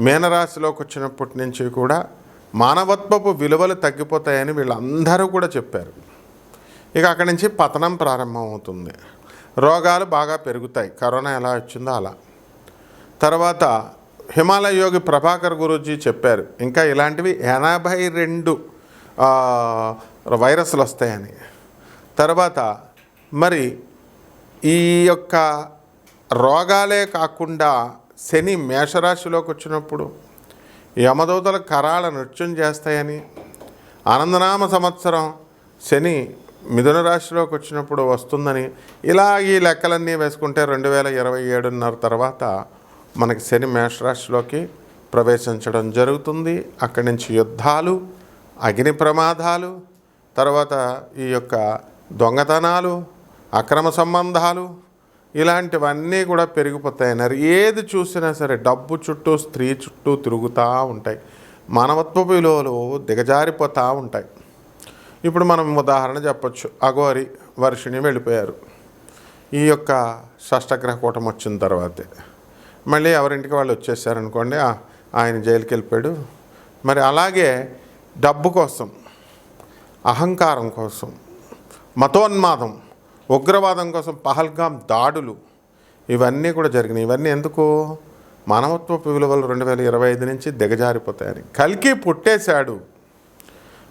మీనరాశిలోకి వచ్చినప్పటి నుంచి కూడా మానవత్వపు విలువలు తగ్గిపోతాయని వీళ్ళందరూ కూడా చెప్పారు. ఇక అక్కడి నుంచి పతనం ప్రారంభమవుతుంది. రోగాలు బాగా పెరుగుతాయి. కరోనా ఎలా వచ్చిందో అలా. తర్వాత హిమాలయ యోగి ప్రభాకర్ గురూజీ చెప్పారు ఇంకా ఇలాంటివి ఎనభై రెండు వైరస్లు వస్తాయని. తర్వాత మరి ఈ యొక్క రోగాలే కాకుండా శని మేషరాశిలోకి వచ్చినప్పుడు యమదూతల కరాల నృత్యం చేస్తాయని ఆనందనామ సంవత్సరం శని మిథున రాశిలోకి వచ్చినప్పుడు వస్తుందని ఇలా ఈ లెక్కలన్నీ వేసుకుంటే రెండు వేల ఇరవై ఏడున్నర తర్వాత మనకి శని మేషరాశిలోకి ప్రవేశించడం జరుగుతుంది. అక్కడి నుంచి యుద్ధాలు అగ్ని ప్రమాదాలు తర్వాత ఈ యొక్క దొంగతనాలు అక్రమ సంబంధాలు ఇలాంటివన్నీ కూడా పెరిగిపోతాయన్నారు ఏది చూసినా సరే డబ్బు చుట్టూ స్త్రీ చుట్టూ తిరుగుతూ ఉంటాయి. మానవత్వ విలువలు దిగజారిపోతూ ఉంటాయి. ఇప్పుడు మనం ఉదాహరణ చెప్పచ్చు. అఘోరి వర్షిణి వెళ్ళిపోయారు. ఈ యొక్క షష్టగ్రహ కూటం వచ్చిన తర్వాతే. మళ్ళీ ఎవరింటికి వాళ్ళు వచ్చేసారనుకోండి ఆయన జైలుకి వెళ్ళిపోయాడు మరి అలాగే డబ్బు కోసం అహంకారం కోసం మతోన్మాదం ఉగ్రవాదం కోసం పహల్గాం దాడులు ఇవన్నీ కూడా జరిగినాయి. ఇవన్నీ ఎందుకు? మానవత్వపు విలువలు రెండు వేల ఇరవై ఐదు నుంచి దిగజారిపోతాయని. కలికి పుట్టేశాడు.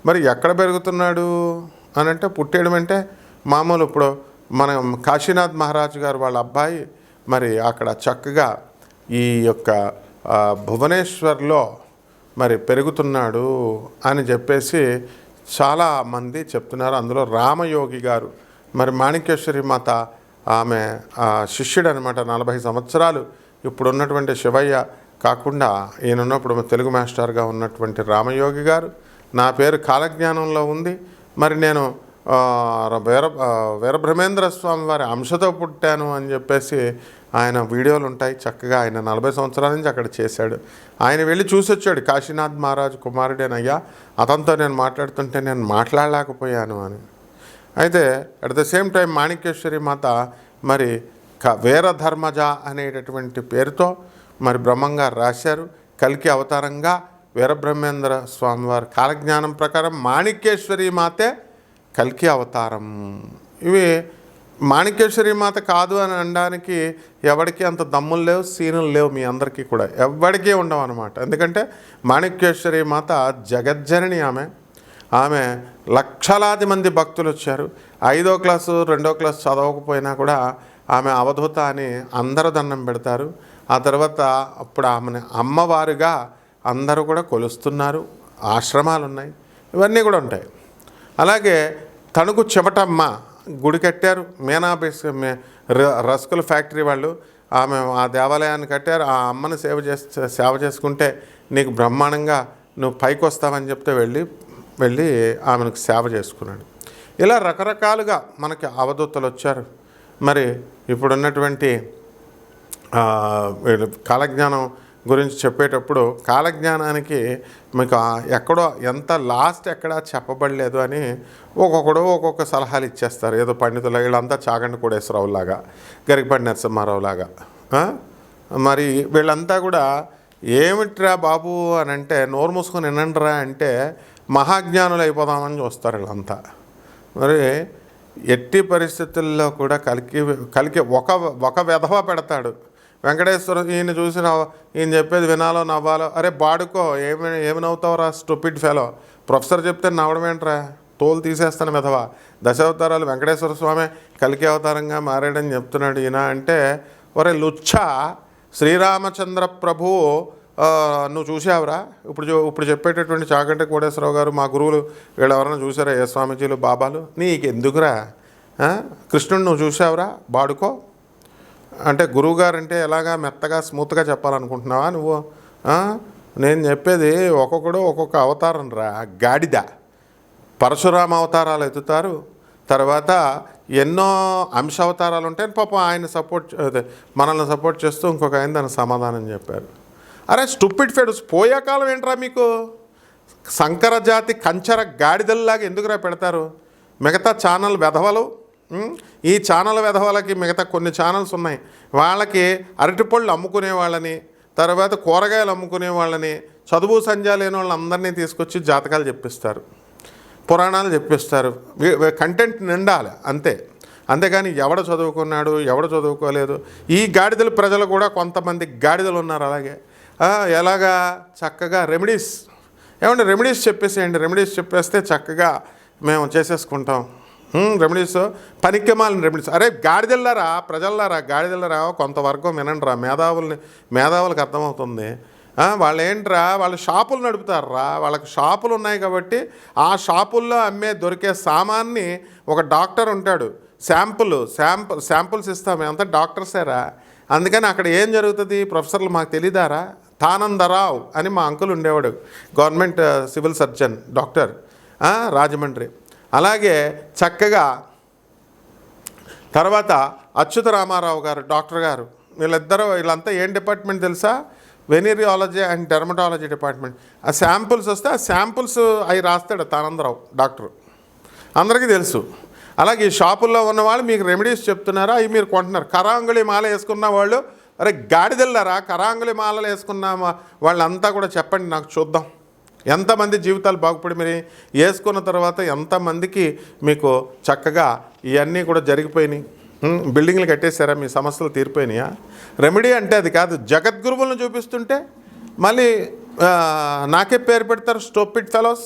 మరి ఎక్కడ పెరుగుతున్నాడు అని అంటే పుట్టేయడం అంటే మామూలు ఇప్పుడు మనం కాశీనాథ్ మహారాజు గారు వాళ్ళ అబ్బాయి మరి అక్కడ చక్కగా ఈ యొక్క భువనేశ్వర్లో మరి పెరుగుతున్నాడు అని చెప్పేసి చాలా మంది చెప్తున్నారు. అందులో రామయోగి గారు మరి మాణిక్యేశ్వరి మాత ఆమె శిష్యుడు అనమాట నలభై సంవత్సరాలు ఇప్పుడు ఉన్నటువంటి శివయ్య కాకుండా ఈయన ఉన్నప్పుడు తెలుగు మాస్టర్గా ఉన్నటువంటి రామయోగి గారు. నా పేరు కాలజ్ఞానంలో ఉంది. మరి నేను వీర వీరబ్రహ్మేంద్ర స్వామి వారి అంశతో పుట్టాను అని చెప్పేసి ఆయన వీడియోలు ఉంటాయి. చక్కగా ఆయన నలభై సంవత్సరాల నుంచి అక్కడ చేశాడు. ఆయన వెళ్ళి చూసి వచ్చాడు కాశీనాథ్ మహారాజు కుమారుడేనయ్యా. అతనితో నేను మాట్లాడుతుంటే నేను మాట్లాడలేకపోయాను అని. అయితే at the same time Manikyeshwari Mata మరి క వీరధర్మజ అనేటటువంటి పేరుతో మరి బ్రహ్మంగారు రాశారు. కల్కి అవతారంగా వీరబ్రహ్మేంద్ర స్వామివారి కాలజ్ఞానం ప్రకారం మాణిక్యేశ్వరి మాతే కల్కి అవతారం. ఇవి మాణిక్యేశ్వరి మాత కాదు అని అనడానికి ఎవరికి అంత దమ్ములు లేవు సీనులు లేవు మీ అందరికీ కూడా. ఎవరికీ ఉండవు అనమాట ఎందుకంటే మాణిక్యేశ్వరి మాత జగజ్జనని ఆమె. ఆమె లక్షలాది మంది భక్తులు వచ్చారు. ఐదో క్లాసు రెండో క్లాసు చదవకపోయినా కూడా ఆమె అవధూత అని అందరు దండం పెడతారు. ఆ తర్వాత అప్పుడు ఆమెను అమ్మవారుగా అందరూ కూడా కొలుస్తున్నారు. ఆశ్రమాలు ఉన్నాయి ఇవన్నీ కూడా ఉంటాయి. అలాగే తణుకు చెమటమ్మ గుడి కట్టారు. మీనా ర- రస్కుల ఫ్యాక్టరీ వాళ్ళు ఆమె ఆ దేవాలయాన్ని కట్టారు. ఆ అమ్మని సేవ చేస్తే సేవ చేసుకుంటే నీకు బ్రహ్మాండంగా నువ్వు పైకి వస్తావని చెప్తే వెళ్ళి వెళ్ళి ఆమెకు సేవ చేసుకున్నాడు. ఇలా రకరకాలుగా మనకి అవధూతలు వచ్చారు. మరి ఇప్పుడున్నటువంటి కాలజ్ఞానం గురించి చెప్పేటప్పుడు కాలజ్ఞానానికి మీకు ఎక్కడో ఎంత లాస్ట్ ఎక్కడా చెప్పబడలేదు అని ఒక్కొక్కడు ఒక్కొక్క సలహాలు ఇచ్చేస్తారు. ఏదో పండితులు వీళ్ళంతా చాగండి కోడేశ్వరరావులాగా గరికపడి నరసింహారావులాగా మరి వీళ్ళంతా కూడా ఏమిట్రా బాబు అని అంటే నోరు మూసుకొని వినండిరా అంటే మహాజ్ఞానులు అయిపోదామని చూస్తారు వీళ్ళంతా. మరి ఎట్టి పరిస్థితుల్లో కూడా కలికి కలికి ఒక ఒక వెధవ పెడతాడు. వెంకటేశ్వర ఈయన చూసి నవ్వ ఈయన చెప్పేది వినాలో నవ్వాలో అరే బాడుకో ఏమి ఏమి నవ్వుతావురా స్టూపిడ్ ఫెలో ప్రొఫెసర్ చెప్తే నవ్వడం ఏంట్రా? తోలు తీసేస్తాను విధవ. దశావతారాలు వెంకటేశ్వర స్వామి కలికి అవతారంగా మారాడని చెప్తున్నాడు ఈయన అంటే ఒరే లుచ్చ శ్రీరామచంద్ర ప్రభువు నువ్వు చూసావురా ఇప్పుడు ఇప్పుడు చెప్పేటటువంటి చాగంట కోటేశ్వరరావు గారు మా గురువులు వీళ్ళు ఎవరైనా చూసారా ఏ స్వామీజీలు బాబాలు? నీకు ఎందుకురా కృష్ణుడు నువ్వు చూసావురా బాడుకో. అంటే గురువుగారు అంటే ఎలాగా మెత్తగా స్మూత్గా చెప్పాలనుకుంటున్నావా నువ్వు? నేను చెప్పేది ఒక్కొక్కడు ఒక్కొక్క అవతారం రా. గాడిద. పరశురామ అవతారాలు ఎత్తుతారు. తర్వాత ఎన్నో అంశ అవతారాలు ఉంటాయి పాపం ఆయన సపోర్ట్ మనల్ని సపోర్ట్ చేస్తూ ఇంకొక ఆయన దానికి సమాధానం చెప్పారు. అరే స్టూపిడ్ ఫెడ్స్ పోయే కాలం ఏంట్రా మీకు? సంకరజాతి కంచర గాడిదల్లాగా ఎందుకురా పెడతారు? మిగతా ఛానల్ వెధవలు ఈ ఛానల్ వెధవలకి మిగతా కొన్ని ఛానల్స్ ఉన్నాయి. వాళ్ళకి అరటిపళ్ళు అమ్ముకునే వాళ్ళని తర్వాత కూరగాయలు అమ్ముకునే వాళ్ళని చదువు సంధ్య లేని వాళ్ళందరినీ తీసుకొచ్చి జాతకాలు చెప్పిస్తారు. పురాణాలు చెప్పిస్తారు. కంటెంట్ నిండాలి అంతే. అంతేగాని ఎవడ చదువుకున్నాడు ఎవడ చదువుకోలేదు? ఈ గాడిదల ప్రజలు కూడా కొంతమంది గాడిదలు ఉన్నారు అలాగే. ఎలాగా? చక్కగా రెమెడీస్. ఏమంటే రెమెడీస్ చెప్పేసేయండి. రెమెడీస్ చెప్పేస్తే చక్కగా మేము చేసేసుకుంటాం. రెమెడీస్. పనికిమాలిన రెమెడీస్. అరే గాడిదెళ్ళారా ప్రజల్లారా గాడిదెళ్ళారా కొంతవరకు వినండిరా మేధావుల్ని మేధావులకు అర్థమవుతుంది. వాళ్ళు ఏంట్రా వాళ్ళు షాపులు నడుపుతారా? వాళ్ళకి షాపులు ఉన్నాయి కాబట్టి ఆ షాపుల్లో అమ్మే దొరికే సామాన్ని ఒక డాక్టర్ ఉంటాడు. శాంపుల్ శాంపుల్ శాంపుల్స్ ఇస్తాం. మేమంతా డాక్టర్సేరా? అందుకని అక్కడ ఏం జరుగుతుంది? ప్రొఫెసర్లు మాకు తెలియదారా తానందరావు అని మా అంకుల్ ఉండేవాడు government civil surgeon doctor Rajahmundry. అలాగే చక్కగా తర్వాత అచ్యుత రామారావు గారు డాక్టర్ గారు వీళ్ళిద్దరూ వీళ్ళంతా ఏం డిపార్ట్మెంట్ తెలుసా? Venereology and dermatology department. ఆ శాంపుల్స్ వస్తే ఆ శాంపుల్స్ అవి రాస్తాడు తానందరావు డాక్టర్. అందరికీ తెలుసు. అలాగే ఈ షాపుల్లో ఉన్న వాళ్ళు మీకు రెమెడీస్ చెప్తున్నారా? అవి మీరు కొంటున్నారు. కరాంగుళి మాల వేసుకున్న వాళ్ళు అరే గాడిదెళ్ళారా కరాంగులి మాలలు వేసుకున్నామా? వాళ్ళంతా కూడా చెప్పండి నాకు చూద్దాం. ఎంతమంది జీవితాలు బాగుపడి మీరు? వేసుకున్న తర్వాత ఎంతమందికి మీకు చక్కగా ఇవన్నీ కూడా జరిగిపోయినాయి? బిల్డింగ్లు కట్టేశారా? మీ సమస్యలు తీరిపోయినాయా? రెమెడీ అంటే అది కాదు. జగద్గురువులను చూపిస్తుంటే మళ్ళీ నాకే పేరు పెడతారు స్టోపిడ్ ఫెలోస్.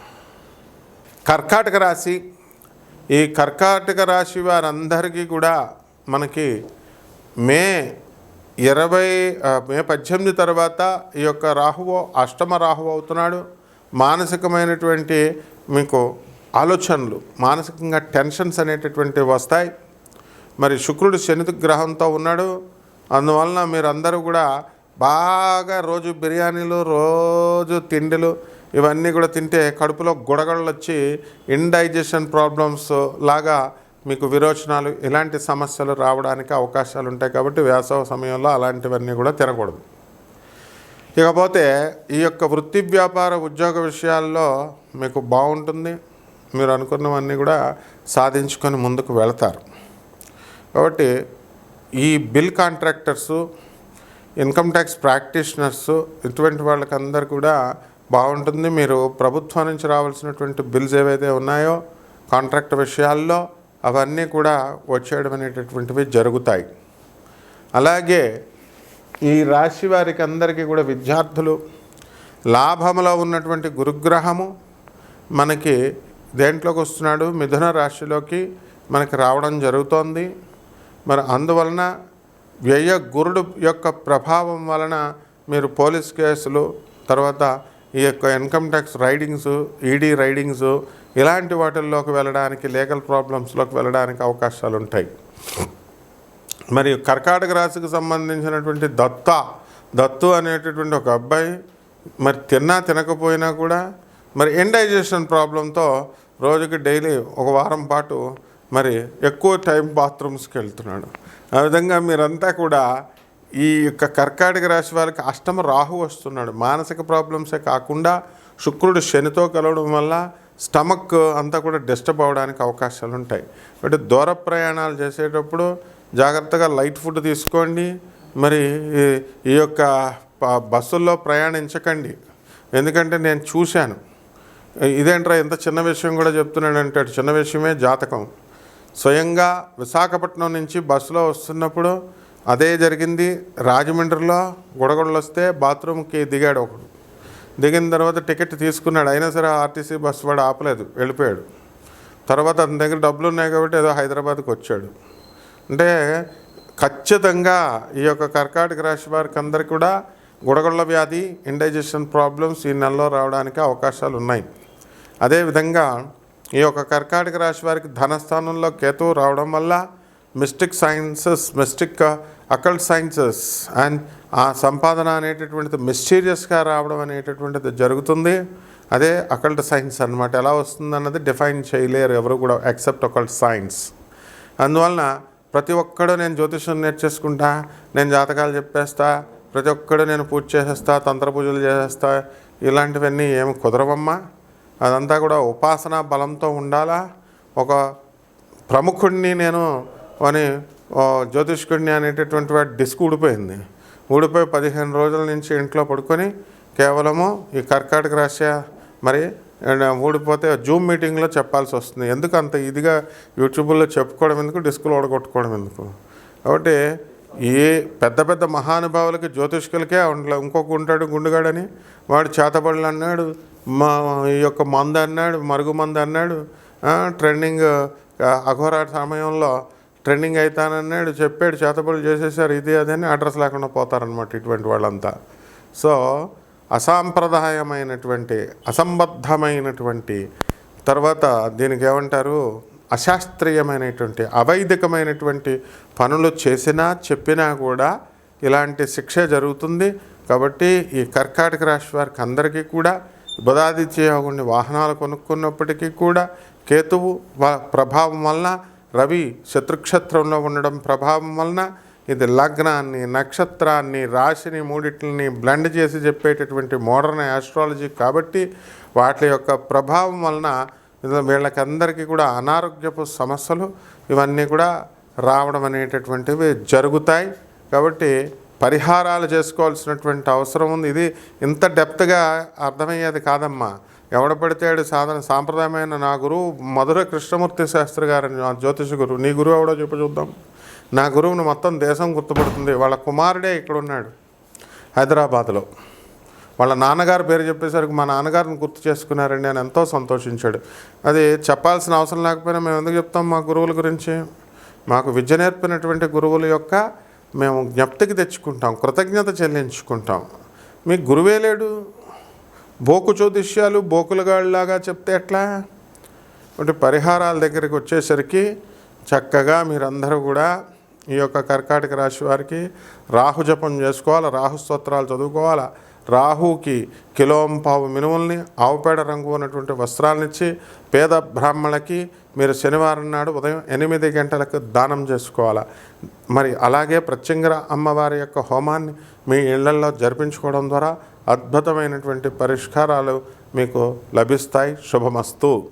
కర్కాటక రాశి. ఈ కర్కాటక రాశి వారందరికీ కూడా మనకి మే ఇరవై మే పద్దెనిమిది తర్వాత ఈ యొక్క రాహువు అష్టమ రాహువు అవుతున్నాడు. మానసికమైనటువంటి మీకు ఆలోచనలు మానసికంగా టెన్షన్స్ అనేటటువంటివి వస్తాయి. మరి శుక్రుడు శని గ్రహంతో ఉన్నాడు. అందువలన మీరందరూ కూడా బాగా రోజు బిర్యానీలు రోజు తిండిలు ఇవన్నీ కూడా తింటే కడుపులో గుడగడలు వచ్చి ఇండైజెషన్ ప్రాబ్లమ్స్ లాగా మీకు విరోచనాలు ఇలాంటి సమస్యలు రావడానికి అవకాశాలు ఉంటాయి కాబట్టి వేసవ సమయంలో అలాంటివన్నీ కూడా తినకూడదు. ఇకపోతే ఈ యొక్క వృత్తి వ్యాపార ఉద్యోగ విషయాల్లో మీకు బాగుంటుంది. మీరు అనుకున్నవన్నీ కూడా సాధించుకొని ముందుకు వెళతారు. కాబట్టి ఈ bill contractors income tax practitioners ఇటువంటి వాళ్ళకందరు కూడా బాగుంటుంది. మీరు ప్రభుత్వం నుంచి రావాల్సినటువంటి బిల్స్ ఏవైతే ఉన్నాయో కాంట్రాక్ట్ విషయాల్లో అవన్నీ కూడా వచ్చేయడం అనేటటువంటివి జరుగుతాయి. అలాగే ఈ రాశి వారికి అందరికీ కూడా విద్యార్థులు లాభంలో ఉన్నటువంటి గురుగ్రహము మనకి దేంట్లోకి వస్తున్నాడు? మిథున రాశిలోకి మనకి రావడం జరుగుతోంది. మరి అందువలన వ్యయ గురుడు యొక్క ప్రభావం వలన మీరు పోలీస్ కేసులు తర్వాత ఈ యొక్క income tax raidings ED raidings ఇలాంటి వాటిల్లోకి వెళ్ళడానికి లీగల్ ప్రాబ్లమ్స్లోకి వెళ్ళడానికి అవకాశాలు ఉంటాయి మరియు కర్కాటక రాశికి సంబంధించినటువంటి దత్త దత్తు అనేటటువంటి ఒక అబ్బాయి మరి తిన్నా తినకపోయినా కూడా మరి ఇండైజెషన్ ప్రాబ్లంతో రోజుకి డైలీ ఒక వారం పాటు మరి ఎక్కువ టైం బాత్రూమ్స్కి వెళ్తున్నాడు. ఆ విధంగా మీరంతా కూడా ఈ యొక్క కర్కాటక రాశి వారికి అష్టమ రాహు వస్తున్నాడు. మానసిక ప్రాబ్లమ్సే కాకుండా శుక్రుడు శనితో కలవడం వల్ల స్టమక్ అంతా కూడా డిస్టర్బ్ అవ్వడానికి అవకాశాలు ఉంటాయి. అంటే దూర ప్రయాణాలు చేసేటప్పుడు జాగ్రత్తగా లైట్ ఫుడ్ తీసుకోండి. మరి ఈ- ఈ యొక్క బస్సుల్లో ప్రయాణించకండి. ఎందుకంటే నేను చూశాను. ఇదేంట్రా ఇంత చిన్న విషయం కూడా చెప్తున్నాడు అంటాడు. చిన్న విషయమే జాతకం. స్వయంగా విశాఖపట్నం నుంచి బస్సులో వస్తున్నప్పుడు అదే జరిగింది. రాజమండ్రిలో గొడగొడలు వస్తే బాత్రూమ్కి దిగాడు ఒకడు. దిగిన తర్వాత టికెట్ తీసుకున్నాడు. అయినా సరే ఆర్టీసీ బస్సు వాడు ఆపలేదు వెళ్ళిపోయాడు. తర్వాత అతని దగ్గర డబ్బులు ఉన్నాయి కాబట్టి ఏదో హైదరాబాద్కి వచ్చాడు. అంటే ఖచ్చితంగా ఈ యొక్క కర్కాటక రాశి వారికి అందరికీ కూడా గుడగొళ్ళ వ్యాధి ఇండైజెషన్ ప్రాబ్లమ్స్ ఈ నెలలో రావడానికి అవకాశాలు ఉన్నాయి. అదేవిధంగా ఈ యొక్క కర్కాటక రాశి వారికి ధనస్థానంలో కేతువు రావడం వల్ల mystic sciences mystic occult sciences and ఆ సంపాదన అనేటటువంటిది మిస్టీరియస్గా రావడం అనేటటువంటిది జరుగుతుంది. అదే అకల్ట్ సైన్స్ అన్నమాట. ఎలా వస్తుంది అన్నది డిఫైన్ చేయలేరు ఎవరు కూడా ఎక్సెప్ట్ అకల్ట్ సైన్స్ అందువలన ప్రతి ఒక్కడు నేను జ్యోతిషం నేర్చేసుకుంటా నేను జాతకాలు చెప్పేస్తా ప్రతి ఒక్కడు నేను పూజ చేసేస్తా తంత్ర పూజలు చేసేస్తా ఇలాంటివన్నీ ఏమి కుదరవమ్మా. అదంతా కూడా ఉపాసన బలంతో ఉండాలా. ఒక ప్రముఖుడిని నేను అని జ్యోతిష్కుడిని అనేటటువంటి వాటి డిస్క్ ఊడిపోయింది. ఊడిపోయి పదిహేను రోజుల నుంచి ఇంట్లో పడుకొని కేవలము ఈ కర్కాటక రాశి మరి అండ్ ఊడిపోతే జూమ్ మీటింగ్లో చెప్పాల్సి వస్తుంది. ఎందుకు అంత ఇదిగా యూట్యూబ్లో చెప్పుకోవడం ఎందుకు డిస్కులు ఓడగొట్టుకోవడం ఎందుకు? కాబట్టి ఈ పెద్ద పెద్ద మహానుభావులకి జ్యోతిష్కులకే ఉండలే. ఇంకొక ఉంటాడు గుండుగాడని వాడు చేతబడులు అన్నాడు మా ఈ యొక్క మంద అన్నాడు మరుగు మందు అన్నాడు ట్రెండింగ్ ఆ, అఘోర సమయంలో ట్రెండింగ్ అవుతానన్నాడు చెప్పాడు చేతబడులు చేసేసారు ఇది అది అని అడ్రస్ లేకుండా పోతారనమాట ఇటువంటి వాళ్ళంతా. సో అసాంప్రదాయమైనటువంటి అసంబద్ధమైనటువంటి తర్వాత దీనికి ఏమంటారు? అశాస్త్రీయమైనటువంటి అవైదికమైనటువంటి పనులు చేసినా చెప్పినా కూడా ఇలాంటి శిక్ష జరుగుతుంది. కాబట్టి ఈ కర్కాటక రాశి వారికి అందరికీ కూడా బుధాదిత్య యోగుని వాహనాలు కొనుక్కున్నప్పటికీ కూడా కేతువు ప్రభావం వలన రవి శత్రుక్షేత్రంలో ఉండడం ప్రభావం వలన ఇది లగ్నాన్ని నక్షత్రాన్ని రాశిని మూడిట్లని బ్లెండ్ చేసి చెప్పేటటువంటి మోడర్న్ ఆస్ట్రాలజీ కాబట్టి వాటి యొక్క ప్రభావం వలన వీళ్ళకందరికీ కూడా అనారోగ్యపు సమస్యలు ఇవన్నీ కూడా రావడం అనేటటువంటివి జరుగుతాయి. కాబట్టి పరిహారాలు చేసుకోవాల్సినటువంటి అవసరం ఉంది. ఇది ఇంత డెప్త్గా అర్థమయ్యేది కాదమ్మా. ఎవడ పడితేడు సాధన సాంప్రదాయమైన నా గురువు మధుర కృష్ణమూర్తి శాస్త్రి గారని నా జ్యోతిష గురువు. నీ గురువు ఎవడో చెప్పు చూద్దాం. నా గురువుని మొత్తం దేశం గుర్తుపడుతుంది. వాళ్ళ కుమారుడే ఇక్కడ ఉన్నాడు హైదరాబాద్లో. వాళ్ళ నాన్నగారు పేరు చెప్పేసరికి మా నాన్నగారిని గుర్తు చేసుకున్నారండి అని ఎంతో సంతోషించాడు. అది చెప్పాల్సిన అవసరం లేకపోయినా మేము ఎందుకు చెప్తాం మా గురువుల గురించి? మాకు విద్య నేర్పినటువంటి గురువుల యొక్క మేము జ్ఞప్తికి తెచ్చుకుంటాం కృతజ్ఞత చెల్లించుకుంటాం. మీకు గురువే లేడు. బోకు జ్యోతిష్యాలు బోకులగాళ్ళలాగా చెప్తే ఎట్లా? అంటే పరిహారాల దగ్గరికి వచ్చేసరికి చక్కగా మీరందరూ కూడా ఈ యొక్క కర్కాటక రాశి వారికి రాహు జపం చేసుకోవాలి రాహు స్తోత్రాలు చదువుకోవాలి? రాహుకి కిలోం పావు మినుముల్ని ఆవుపేడ రంగు ఉన్నటువంటి వస్త్రాలనిచ్చి పేద బ్రాహ్మణులకి మీరు శనివారం నాడు ఉదయం ఎనిమిది గంటలకు దానం చేసుకోవాలి? మరి అలాగే ప్రత్యంగర అమ్మవారి యొక్క హోమాన్ని మీ ఇళ్ళలో జరిపించుకోవడం ద్వారా అద్భుతమైనటువంటి పరిష్కారాలు మీకు లభిస్తాయి. శుభమస్తు.